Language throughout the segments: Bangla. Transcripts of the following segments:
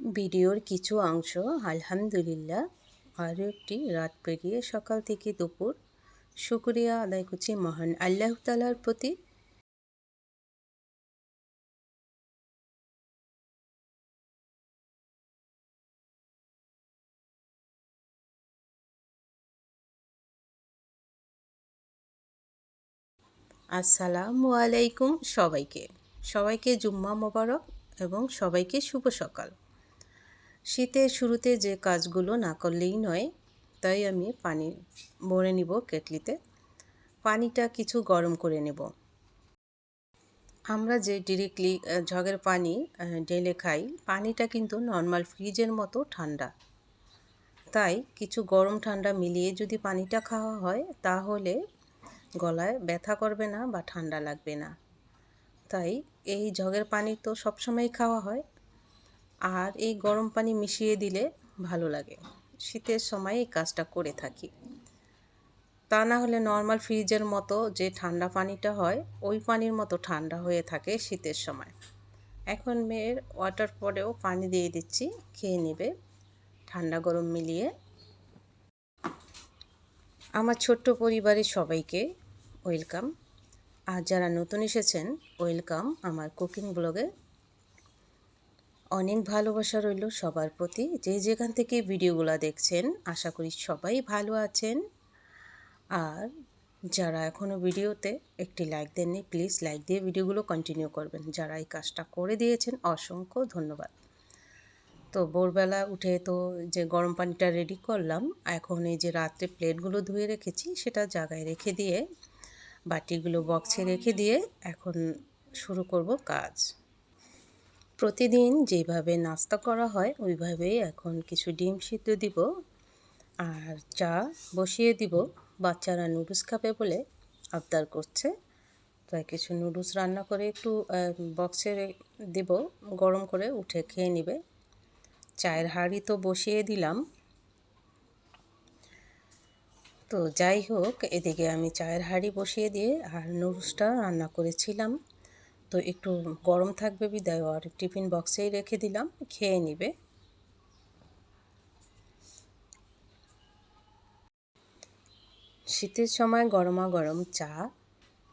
ভিডিওর কিছু অংশ আলহামদুলিল্লাহ। আরও একটি রাত পেরিয়ে সকাল থেকে দুপুর। শুক্রিয়া আদায় করছি মহান আল্লাহ তালার প্রতি। আসসালামু আলাইকুম সবাইকে। সবাইকে জুম্মা মোবারক এবং সবাইকে শুভ সকাল। শীতের শুরুতে যে কাজগুলো না করলেই নয়, তাই আমি পানি ভরে নিব কেটলিতে। পানিটা কিছু গরম করে নেব। আমরা যে ডিরেক্টলি ঝগের পানি ঢেলে খাই, পানিটা কিন্তু নর্মাল ফ্রিজের মতো ঠান্ডা। তাই কিছু গরম ঠান্ডা মিলিয়ে যদি পানিটা খাওয়া হয়, তাহলে গলায় ব্যথা করবে না বা ঠান্ডা লাগবে না। তাই এই ঝগের পানি তো সবসময় খাওয়া হয়। আর এই গরম পানি মিশিয়ে দিলে ভালো লাগে। শীতের সময় এই কাজটা করে থাকি। তা না হলে নর্মাল ফ্রিজের মতো যে ঠান্ডা পানিটা হয়, ওই পানির মতো ঠান্ডা হয়ে থাকে শীতের সময়। এখন মেয়ের ওয়াটার পরেও পানি দিয়ে দিচ্ছি, খেয়ে নেবে। ঠান্ডা গরম মিলিয়ে। আমার ছোট্ট পরিবারের সবাইকে ওয়েলকাম। আর যারা নতুন এসেছেন, ওয়েলকাম আমার কুকিং ব্লগে। অনেক ভালোবাসা রইল সবার প্রতি। যে যেখান থেকে ভিডিওগুলো দেখছেন, আশা করি সবাই ভালো আছেন। আর যারা এখনও ভিডিওতে একটি লাইক দেননি প্লিজ লাইক দিয়ে ভিডিওগুলো কন্টিনিউ করবেন। যারা এই কাজটা করে দিয়েছেন, অসংখ্য ধন্যবাদ। তো ভোরবেলা উঠে তো যে গরম পানিটা রেডি করলাম, এখন এই যে রাত্রে প্লেটগুলো ধুয়ে রেখেছি, সেটা জায়গায় রেখে দিয়ে, বাটিগুলো বক্সে রেখে দিয়ে এখন শুরু করব কাজ। প্রতিদিন যেভাবে নাস্তা করা হয়, ওইভাবেই এখন কিছু ডিম সিদ্ধ দিব আর চা বসিয়ে দিব। বাচ্চারা নুডলস খাবে বলে আবদার করছে। তাই কিছু নুডলস রান্না করে একটু বক্সে দেব, গরম করে উঠে খেয়ে নেবে। চায়ের হাঁড়ি তো বসিয়ে দিলাম। তো যাই হোক, এদিকে আমি চায়ের হাঁড়ি বসিয়ে দিয়ে আর নুডলসটা রান্না করেছিলাম। তো একটু গরম থাকবে বিদায়, আর টিফিন বক্সেই রেখে দিলাম, খেয়ে নিবে। শীতের সময় গরমা গরম চা,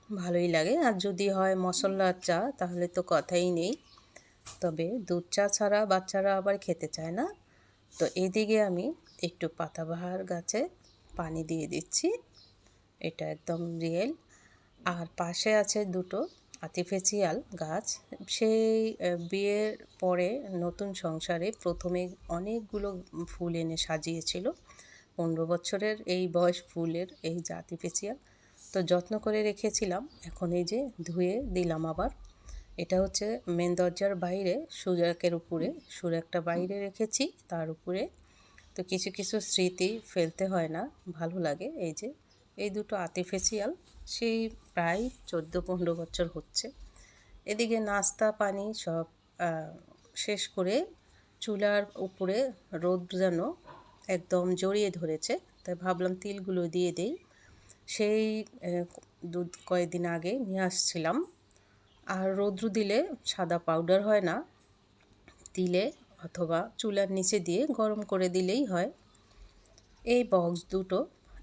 ভালোই লাগে। আর যদি হয় মশলার চা, তাহলে তো কথাই নেই। তবে দুধ চা ছাড়া বাচ্চারা আবার খেতে চায় না। তো এদিকে আমি একটু পাতাবাহার গাছে পানি দিয়ে দিচ্ছি। এটা একদম রিয়েল। আর পাশে আছে দুটো আর্টিফিশিয়াল গাছ, সেই বিয়ের পরে নতুন সংসারে প্রথমে অনেকগুলো ফুল এনে সাজিয়েছিল। পনেরো বছরের এই বয়স ফুলের এই যে আর্টিফিশিয়াল তো যত্ন করে রেখেছিলাম, এখন এই যে ধুয়ে দিলাম আবার। এটা হচ্ছে মেন দরজার বাইরে, সুরাকের উপরে, সুরাকটা বাইরে রেখেছি, তার উপরে। তো কিছু কিছু স্মৃতি ফেলতে হয় না, ভালো লাগে এই যে এই দুটো আর্টিফিশিয়াল, সেই প্রায় চোদ্দ পনেরো বছর হচ্ছে। এদিকে নাস্তা, পানি সব শেষ করে চুলার উপরে রোদ যেন একদম জড়িয়ে ধরেছে, তাই ভাবলাম তিলগুলো দিয়ে দেই। সেই দুধ কয়েকদিন আগে নিয়ে আসছিলাম। আর রৌদ্র দিলে সাদা পাউডার হয় না, তিলে অথবা চুলার নিচে দিয়ে গরম করে দিলেই হয়। এই বক্স দুটো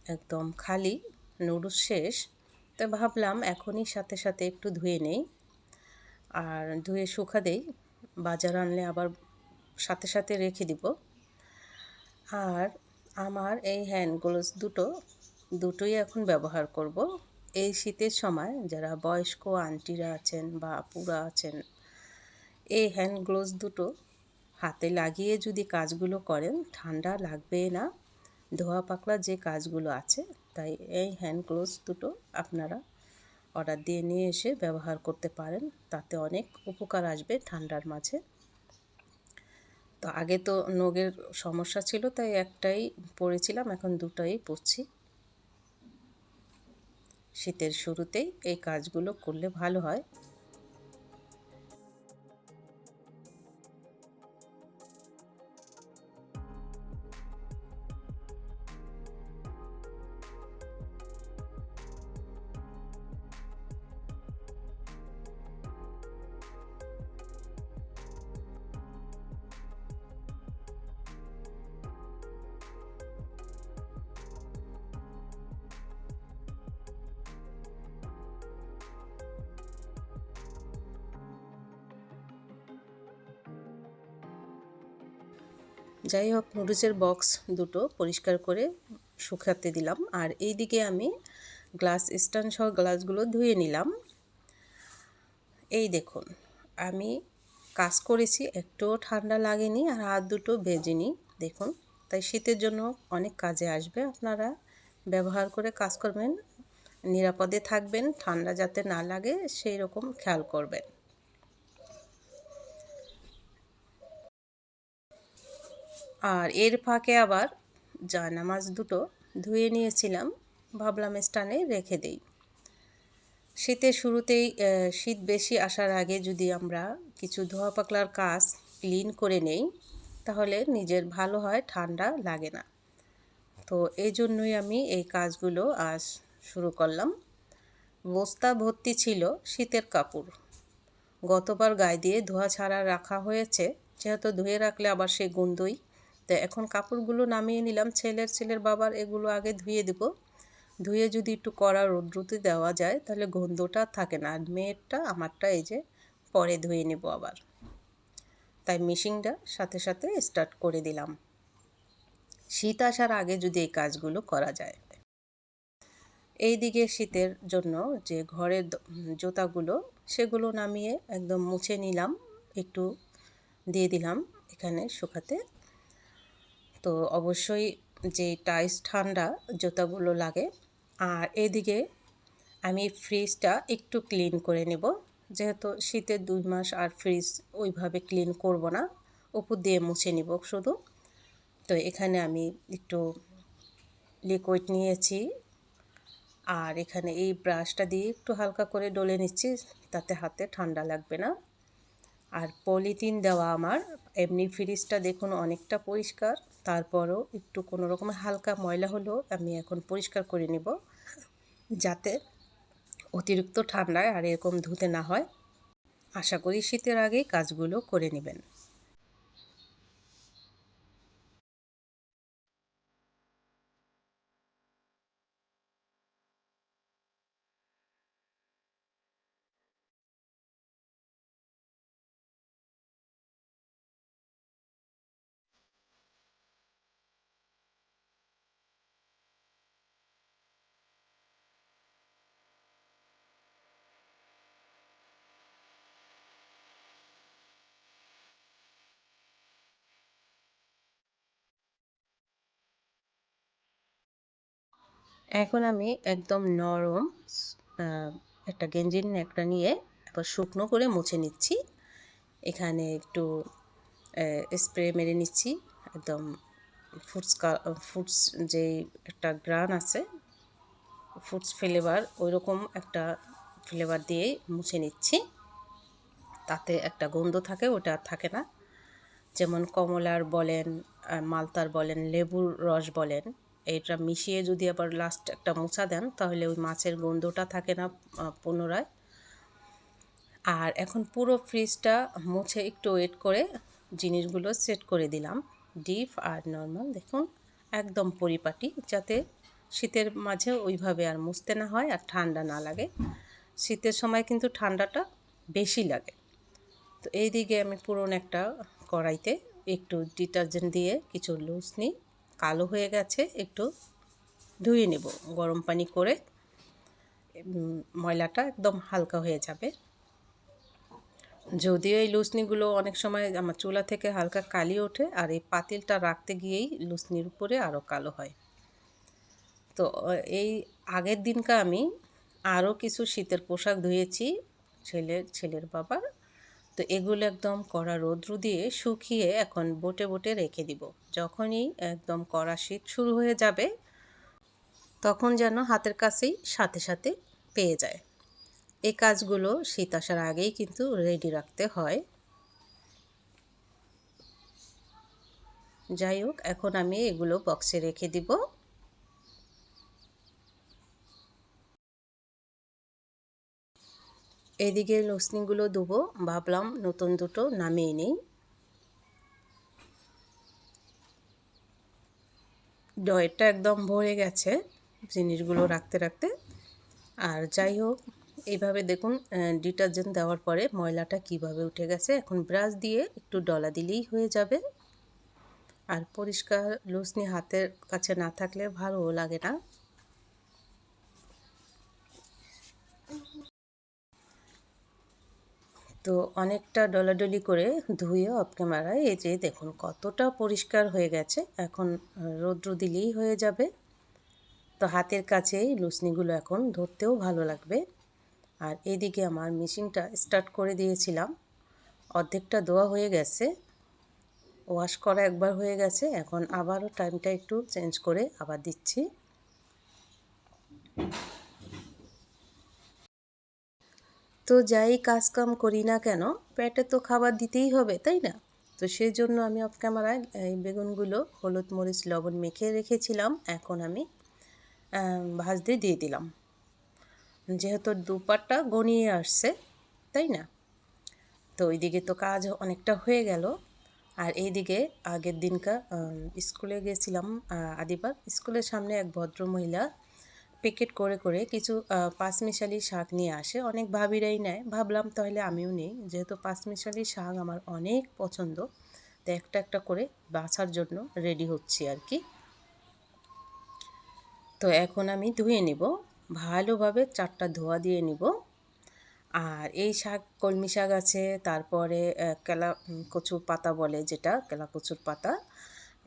একদম খালি নুডলস শেষ। তো ভাবলাম এখনই সাথে সাথে একটু ধুয়ে নেই। আর ধুয়ে শুকা দেই, বাজার আনলে আবার সাথে সাথে রেখে দিব। আর আমার এই হ্যান্ড গ্লোভস দুটো, দুটোই এখন ব্যবহার করব। এই শীতের সময় যারা বয়স্ক আন্টিরা আছেন বা আপুরা আছেন, এই হ্যান্ড গ্লোভস দুটো হাতে লাগিয়ে যদি কাজগুলো করেন, ঠান্ডা লাগবে না। ধোয়া পাকলা যে কাজগুলো আছে, তাই এই হ্যান্ড গ্লোভস দুটো আপনারা অর্ডার দিয়ে নিয়ে এসে ব্যবহার করতে পারেন। তাতে অনেক উপকার আসবে ঠান্ডার মাঝে। তো আগে তো নগের সমস্যা ছিল, তাই একটাই পরেছিলাম, এখন দুটাই পরছি। শীতের শুরুতেই এই কাজগুলো করলে ভালো হয়। যাই হোক, নুডলসের বক্স দুটো পরিষ্কার করে শুকাতে দিলাম। আর এইদিকে আমি গ্লাস স্ট্যান্ড সহ গ্লাসগুলো ধুয়ে নিলাম। এই দেখুন, আমি কাজ করেছি, একটুও ঠান্ডা লাগেনি আর হাত দুটো ভেজেনি, দেখুন। তাই শীতের জন্য অনেক কাজে আসবে, আপনারা ব্যবহার করে কাজ করবেন, নিরাপদে থাকবেন, ঠান্ডা যাতে না লাগে, সেই রকম খেয়াল করবেন। আর এর ফাঁকে আবার জায়নামাজ দুটো ধুয়ে নিয়েছিলাম। ভাবলাম স্টানে রেখে দেই। শীতের শুরুতেই শীত বেশি আসার আগে যদি আমরা কিছু ধোয়া পাকলার কাজ ক্লিন করে নেই, তাহলে নিজের ভালো হয়, ঠান্ডা লাগে না। তো এই জন্যই আমি এই কাজগুলো আজ শুরু করলাম। বস্তা ভর্তি ছিল শীতের কাপড়। গতবার গায়ে দিয়ে ধোয়া ছাড়া রাখা হয়েছে, যেহেতু ধুয়ে রাখলে আবার সেই গন্ধই তো এখন কাপড়গুলো নামিয়ে নিলাম, ছেলের ছেলের বাবার এগুলো আগে ধুয়ে দেব। ধুয়ে যদি একটু কড়া রোদ্রুতে দেওয়া যায়, তাহলে গন্ধটা থাকে না। আর মেয়েরটা, আমারটা এই যে পরে ধুয়ে নেব আবার। তাই মেশিনটা সাথে সাথে স্টার্ট করে দিলাম। শীত আসার আগে যদি এই কাজগুলো করা যায়। এই দিকে শীতের জন্য যে ঘরের জুতাগুলো, সেগুলো নামিয়ে একদম মুছে নিলাম। একটু দিয়ে দিলাম, এখানে শুকাতে। তো অবশ্যই যে টাইস ঠান্ডা, জুতাগুলো লাগে। আর এদিকে আমি ফ্রিজটা একটু ক্লিন করে নেব। যেহেতু শীতের দুই মাস আর ফ্রিজ ওইভাবে ক্লিন করব না, উপর দিয়ে মুছে নিব শুধু। তো এখানে আমি একটু লিকুইড নিয়েছি। আর এখানে এই ব্রাশটা দিয়ে একটু হালকা করে ডলে নিচ্ছি, তাতে হাতে ঠান্ডা লাগবে না। আর পলিথিন দেওয়া আমার, এমনি ফ্রিজটা দেখুন অনেকটা পরিষ্কার। তারপরও একটু কোনো রকম হালকা ময়লা হলেও আমি এখন পরিষ্কার করে নিব, যাতে অতিরিক্ত ঠান্ডায় আর এরকম ধুতে না হয়। আশা করি শীতের আগেই কাজগুলো করে নেবেন। এখন আমি একদম নরম একটা গেঞ্জির ন্যাকটা নিয়ে এবার শুকনো করে মুছে নিচ্ছি। এখানে একটু স্প্রে মেরে নিচ্ছি। একদম ফুডস ফুডস যে একটা গ্রান আছে ফুডস ফ্লেভার ওই রকম একটা ফ্লেভার দিয়েই মুছে নিচ্ছি। তাতে একটা গন্ধ থাকে, ওটা থাকে না। যেমন কমলার বলেন মালতার বলেন, লেবুর রস বলেন এটা মিশিয়ে যদি আবার লাস্ট একটা মোছা দেন, তাহলে ওই মাছের গন্ধটা থাকে না পুনরায়। আর এখন পুরো ফ্রিজটা মুছে একটু ওয়েট করে জিনিসগুলো সেট করে দিলাম। ডিপ আর নর্মাল, দেখুন, একদম পরিপাটি, যাতে শীতের মাঝে ওইভাবে আর মুছতে না হয় আর ঠান্ডা না লাগে। শীতের সময় কিন্তু ঠান্ডাটা বেশি লাগে। তো এই দিকে আমি পুরনো একটা কড়াইতে একটু ডিটারজেন্ট দিয়ে কিছু লুজ নিই। কালো হয়ে গেছে, একটু ধুয়ে নেব। গরম পানি করে ময়লাটা একদম হালকা হয়ে যাবে। যদিও এই লুসনিগুলো অনেক সময় আমার চুলা থেকে হালকা কালি ওঠে, আর এই পাতিলটা রাখতে গিয়েই লুসনির উপরে আরও কালো হয়। তো এই আগের দিনকে আমি আরও কিছু শীতের পোশাক ধুয়েছি ছেলের ছেলের বাবার। তো এগুলো একদম কড়া রৌদ্র দিয়ে শুকিয়ে এখন বোটে বোটে রেখে দিব। যখনই একদম কড়া শীত শুরু হয়ে যাবে, তখন যেন হাতের কাছেই সাথে সাথে পেয়ে যায়। এই কাজগুলো শীত আসার আগেই কিন্তু রেডি রাখতে হয়। যাই হোক, এখন আমি এগুলো বক্সে রেখে দিব। এদিকে লসনিগুলো দেবো ভাবলাম নতুন দুটো নামিয়ে নেই। ডয়েরটা একদম ভরে গেছে জিনিসগুলো রাখতে রাখতে। আর যাই হোক এইভাবে দেখুন ডিটারজেন্ট দেওয়ার পরে ময়লাটা কীভাবে উঠে গেছে। এখন ব্রাশ দিয়ে একটু ডলা দিলেই হয়ে যাবে। আর পরিষ্কার লুসনি হাতের কাছে না থাকলে ভালোও লাগে না। তো অনেকটা ডলাডলি করে ধুয়ে অফ ক্যামেরায় এই যে দেখুন, কতটা পরিষ্কার হয়ে গেছে। এখন রৌদ্র দিলেই হয়ে যাবে। তো হাতের কাছেই লুসনিগুলো এখন ধরতেও ভালো লাগবে। আর এদিকে আমার মেশিনটা স্টার্ট করে দিয়েছিলাম। অর্ধেকটা দোয়া হয়ে গেছে। ওয়াশ করা একবার হয়ে গেছে। এখন আবারও টাইমটা একটু চেঞ্জ করে আবার দিচ্ছি। তো যাই কাজ কাম করি না কেন, পেটে তো খাবার দিতেই হবে, তাই না? তো সেই জন্য আমি অফ ক্যামেরায় এই বেগুনগুলো, হলুদ মরিচ, লবণ মেখে রেখেছিলাম, এখন আমি ভাজতে দিয়ে দিলাম। যেহেতু দুপারটা গনিয়ে আসছে, তাই না? তো ওইদিকে তো কাজ অনেকটা হয়ে গেল। আর এইদিকে আগের দিনকা স্কুলে গেছিলাম আদিবার স্কুলের সামনে এক ভদ্র মহিলা প্যাকেট করে করে কিছু পাঁচমিশালি শাক নিয়ে আসে। অনেক ভাবিরাই নেয়। ভাবলাম তাহলে আমিও নেই। যেহেতু পাঁচমিশালি শাক আমার অনেক পছন্দ, তো একটা একটা করে বাছার জন্য রেডি হচ্ছি আর কি। তো এখন আমি ধুয়ে নেব। ভালোভাবে চারটা ধোয়া দিয়ে নিব। আর এই শাক, কলমি শাক আছে, তারপরে কেলা কচুর পাতা বলে যেটা, কেলা কচুর পাতা,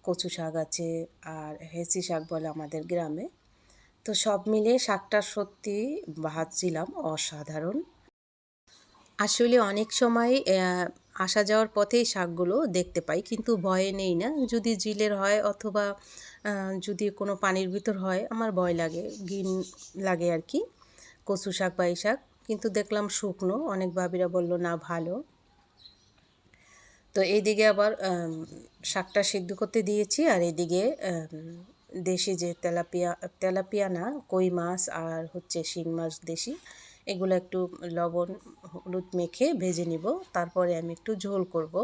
কচু শাক আছে, আর হেসি শাক বলে আমাদের গ্রামে। তো সব মিলে শাকটা সত্যি ভাজছিলাম অসাধারণ। আসলে অনেক সময় আসা যাওয়ার পথেই শাকগুলো দেখতে পাই, কিন্তু ভয়ে নেই না। যদি জিলের হয় অথবা যদি কোনো পানির ভিতর হয়, আমার ভয় লাগে গিন লাগে আর কি, কচু শাক বা এই শাক। কিন্তু দেখলাম শুকনো, অনেক ভাবিরা বলল, না, ভালো। তো এইদিকে আবার শাকটা সিদ্ধ করতে দিয়েছি, আর এদিকে দেশি যে তেলাপিয়া তেলাপিয়া না কই মাছ আর হচ্ছে শিং মাছ দেশি, এগুলো একটু লবণ, হলুদ মেখে ভেজে নিব। তারপরে আমি একটু ঝোল করব।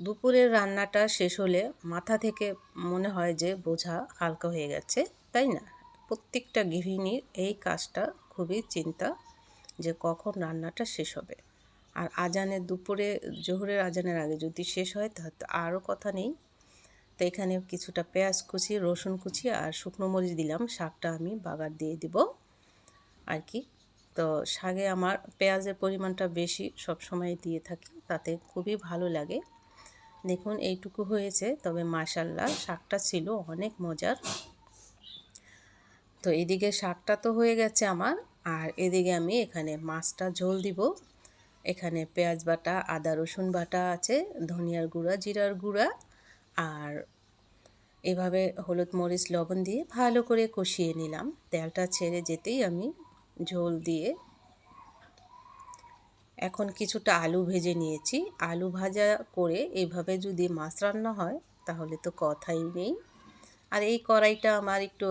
দুপুরের রান্নাটা শেষ হলে মাথা থেকে মনে হয় যে বোঝা হালকা হয়ে গেছে, তাই না? প্রত্যেকটা গৃহিণীর এই কাজটা খুবই চিন্তা যে কখন রান্নাটা শেষ হবে। আর আজানের, দুপুরে, জোহরের আজানের আগে যদি শেষ হয়, তাহলে আরও কথা নেই। তো এখানে কিছুটা পেঁয়াজ কুচি, রসুন কুচি আর শুকনো মরিচ দিলাম। শাকটা আমি বাগার দিয়ে দিব। আর কি? তো শাকে আমার পেঁয়াজের পরিমাণটা বেশি সব সময় দিয়ে থাকি, তাতে খুবই ভালো লাগে। দেখুন, এইটুকু হয়েছে, তবে মাশাল্লাহ শাকটা ছিল অনেক মজার। তো এদিকে শাকটা তো হয়ে গেছে আমার, আর এদিকে আমি এখানে মাছটা ঝোল দিব। এখানে পেঁয়াজ বাটা, আদা রসুন বাটা আছে, ধনিয়ার গুঁড়া, জিরার গুঁড়া আর এভাবে হলুদ মরিচ লবণ দিয়ে ভালো করে কষিয়ে নিলাম। তেলটা ছেড়ে যেতেই আমি ঝোল দিয়ে এখন কিছুটা আলু ভেজে নিয়েছি। আলু ভাজা করে এইভাবে যদি মাছ রান্না হয়, তাহলে তো কথাই নেই। আর এই কড়াইটা আমার একটু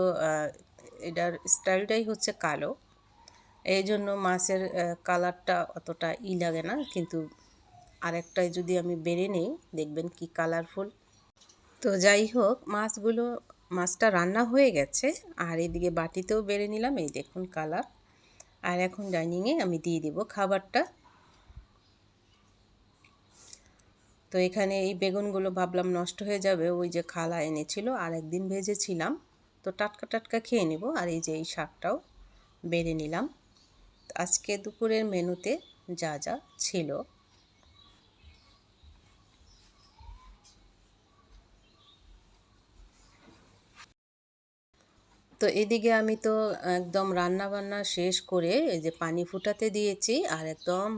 এটার স্টাইলটাই হচ্ছে কালো। এই জন্য মাছের কালারটা অতটা ই লাগে না। কিন্তু আরেকটাই যদি আমি বেড়ে নেই, দেখবেন কি কালারফুল। তো যাই হোক, মাছগুলো, মাছটা রান্না হয়ে গেছে। আর এদিকে বাটিতেও বেড়ে নিলাম, এই দেখুন কালার। আর এখন ডাইনিংয়ে আমি দিয়ে দিব খাবারটা। তো এখানে এই বেগুনগুলো ভাবলাম নষ্ট হয়ে যাবে, ওই যে খালা এনেছিল, আর একদিন ভেজেছিলাম। তো টাটকা টাটকা খেয়ে নেব, আর এই যে এই শাকটাও বেড়ে নিলাম। আজকে দুপুরের মেনুতে যা যা ছিল। তো এদিকে আমি তো একদম রান্না বান্না শেষ করে এই যে পানি ফুটাতে দিয়েছি আর একদম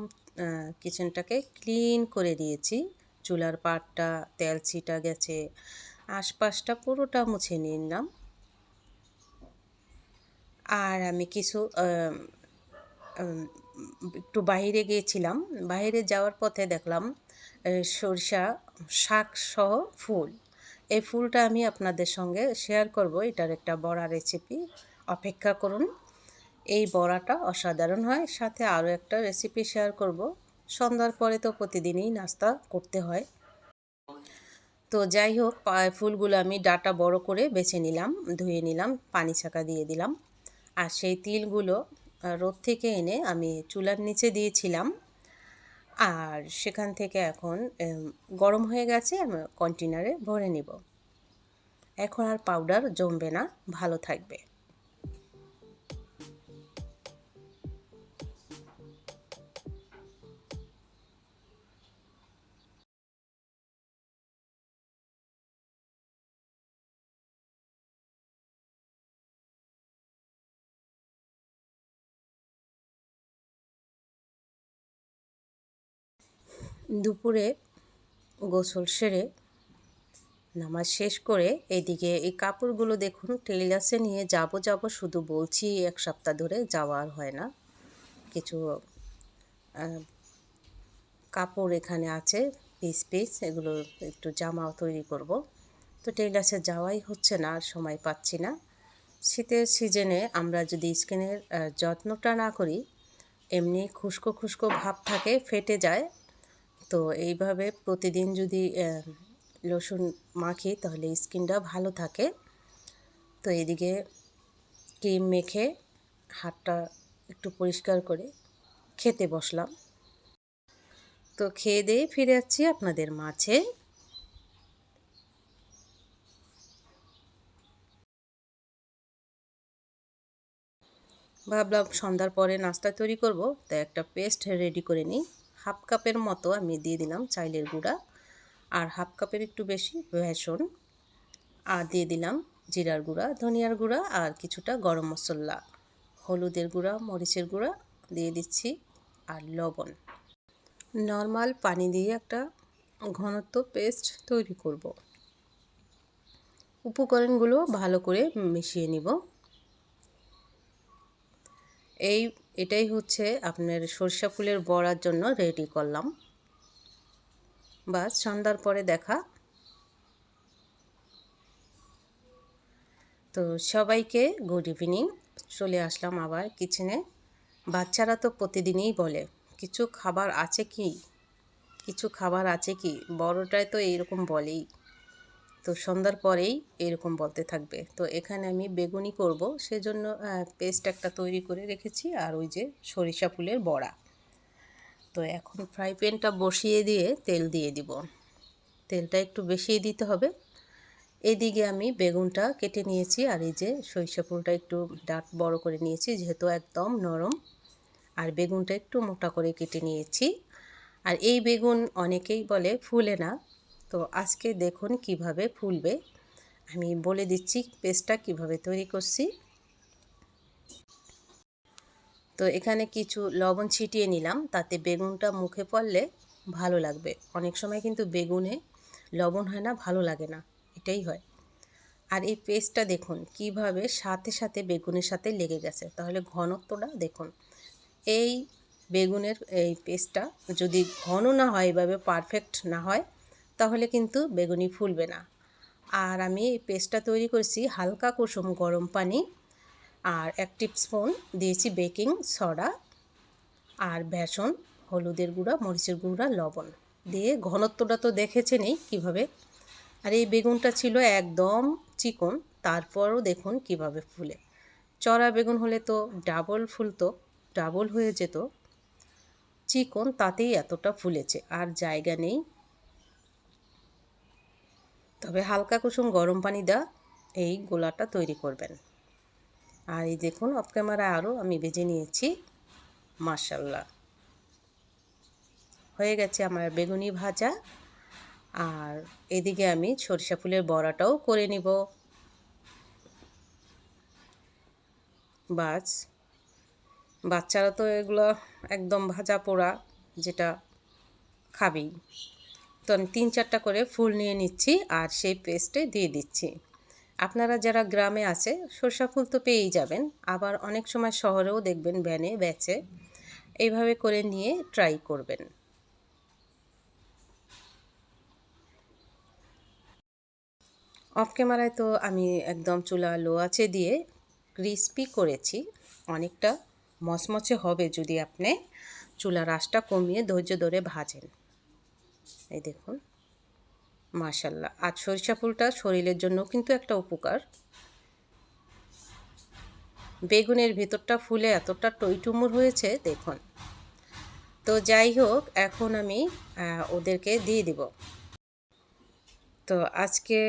কিচেনটাকে ক্লিন করে দিয়েছি। চুলার পাটটা, তেল ছিটা গেছে, আশপাশটা পুরোটা মুছে নিলাম। আর আমি কিছু একটু বাইরে গিয়েছিলাম। বাইরে যাওয়ার পথে দেখলাম সরিষা শাক সহ ফুল। এই ফুলটা আমি আপনাদের সঙ্গে শেয়ার করব। এটার একটা বড়া রেসিপি অপেক্ষা করুন। এই বড়াটা অসাধারণ হয়। সাথে আরও একটা রেসিপি শেয়ার করব। সন্ধ্যার পরে তো প্রতিদিনই নাস্তা করতে হয়। তো যাই হোক ফুলগুলো আমি ডাটা বড় করে বেছে নিলাম, ধুয়ে নিলাম, পানি ছাঁকা দিয়ে দিলাম। আর সেই তিলগুলো রোদ থেকে এনে আমি চুলার নিচে দিয়েছিলাম। আর সেখান থেকে এখন গরম হয়ে গেছে আমি কন্টেনারে ভরে নিব। এখন আর পাউডার জমবে না, ভালো থাকবে। দুপুরে গোসল সেরে নামাজ শেষ করে এদিকে এই কাপড়গুলো দেখুন টেইলার্সে নিয়ে যাব যাব, শুধু বলছি এক সপ্তাহ ধরে যাওয়ার হয় না। কিছু কাপড় এখানে আছে, পিস পিস, এগুলো একটু জামা তৈরি করব। তো টেইলার্সে যাওয়াই হচ্ছে না, আর সময় পাচ্ছি না। শীতের সিজনে আমরা যদি স্কিনের যত্নটা না করি, এমনি খুস্কো খুস্কো ভাব থাকে, ফেটে যায় তো এইভাবে প্রতিদিন যদি লোশন মাখি, তাহলে স্কিনটা ভালো থাকে। তো এদিকে ক্রিম মেখে হাতটা একটু পরিষ্কার করে খেতে বসলাম। তো খেয়ে দিয়ে ফিরে যাচ্ছি আপনাদের মাঝে। ভাবলাম সন্ধ্যার পরে নাস্তা তৈরি করব তাই একটা পেস্ট রেডি করে নিই। হাফ কাপের মতো আমি দিয়ে দিলাম চাইলের গুঁড়া। আর হাফ কাপের একটু বেশি বেসন। আর দিয়ে দিলাম জিরার গুঁড়া, ধনিয়ার গুঁড়া আর কিছুটা গরম মশলা। হলুদের গুঁড়া, মরিচের গুঁড়া দিয়ে দিচ্ছি আর লবণ। নর্মাল পানি দিয়ে একটা ঘনত্ব পেস্ট তৈরি করব। উপকরণগুলো ভালো করে মিশিয়ে নিব। এই এটাই হচ্ছে আপনার সরষা ফুলের বড়ার জন্য রেডি করলাম। বাস, সন্ধ্যার পরে দেখা। তো সবাইকে গুড ইভিনিং চলে আসলাম আবার কিচেনে বাচ্চারা তো প্রতিদিনই বলে, কিছু খাবার আছে কি? কিছু খাবার আছে কি? বড়টায় তো এইরকম বলেই। তো সন্ধ্যার পরেই এরকম বলতে থাকবে। তো এখানে আমি বেগুনি করব, সেজন্য পেস্ট একটা তৈরি করে রেখেছি, আর ওই যে সরিষা ফুলের বড়া। তো এখন ফ্রাই প্যানটা বসিয়ে দিয়ে তেল দিয়ে দিব। তেলটা একটু বেশিই দিতে হবে। এদিকে আমি বেগুনটা কেটে নিয়েছি, আর এই যে সরিষা ফুলটা একটু ডাট বড় করে নিয়েছি, যেহেতু একদম নরম। আর বেগুনটা একটু মোটা করে কেটে নিয়েছি। আর এই বেগুন অনেকেই বলে ফুলে না তো আজকে দেখুন কীভাবে ফুলবে। আমি বলে দিচ্ছি পেস্টটা কীভাবে তৈরি করছি। তো এখানে কিছু লবণ ছিটিয়ে নিলাম, তাতে বেগুনটা মুখে পড়লে ভালো লাগবে। অনেক সময় কিন্তু বেগুনে লবণ হয় না, ভালো লাগে না, এটাই হয়। আর এই পেস্টটা দেখুন কীভাবে সাথে সাথে বেগুনের সাথে লেগে গেছে। তাহলে ঘনত্বটা দেখুন, এই বেগুনের এই পেস্টটা যদি ঘন না হয়, এভাবে পারফেক্ট না হয় তাহলে কিন্তু বেগুনি ফুলবে না। আর আমি এই পেস্টটা তৈরি করছি হালকা কুসুম গরম পানি। আর এক স্পুন দিয়েছি বেকিং সোডা। আর বেসন, হলুদের গুঁড়া, মরিচের গুঁড়া, লবণ। দিয়ে ঘনত্বটা তো দেখেছেনই কীভাবে। আর এই বেগুনটা ছিল একদম চিকন, তারপরও দেখুন কীভাবে ফুলে। চড়া বেগুন হলে তো ডাবল ফুলতো, ডাবল হয়ে যেত। চিকন তাতেই এতটা ফুলেছে, আর জায়গা নেই। তবে হালকা কুসুম গরম পানি দেওয়া এই গোলাটা তৈরি করবেন। আর এই দেখুন অফ ক্যামেরা আরও আমি বেজে নিয়েছি। মার্শাল্লাহ হয়ে গেছে আমার বেগুনি ভাজা। আর এদিকে আমি সরিষা ফুলের বড়াটাও করে নিব। বাস। বাচ্চারা তো এগুলো একদম ভাজা পোড়া, যেটা খাবেই। তো আমি তিন চারটা করে ফুল নিয়ে নিচ্ছি আর সেই পেস্টে দিয়ে দিচ্ছি। আপনারা যারা গ্রামে আছে, সরষা ফুল তো পেয়েই যাবেন, আবার অনেক সময় শহরেও দেখবেন ব্যানে বেচে এইভাবে করে নিয়ে ট্রাই করবেন। অফ ক্যামেরায় তো আমি একদম চুলা লো আছে দিয়ে ক্রিস্পি করেছি, অনেকটা মচমচে হবে যদি আপনি চুলার আঁচটা কমিয়ে ধৈর্য ধরে ভাজেন। এই দেখুন, মাশাল্লাহ। আর সরিষা ফুলটা শরীরের জন্য কিন্তু একটা উপকার। বেগুনের ভিতরটা ফুলে এতটা টইটুমুর হয়েছে, দেখুন। তো যাই হোক, এখন আমি ওদেরকে দিয়ে দিব। তো আজকে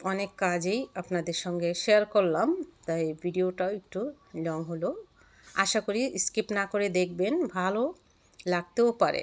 অনেক কাজেই আপনাদের সঙ্গে শেয়ার করলাম, তাই ভিডিওটাও একটু লং হলো। আশা করি স্কিপ না করে দেখবেন, ভালো লাগতেও পারে।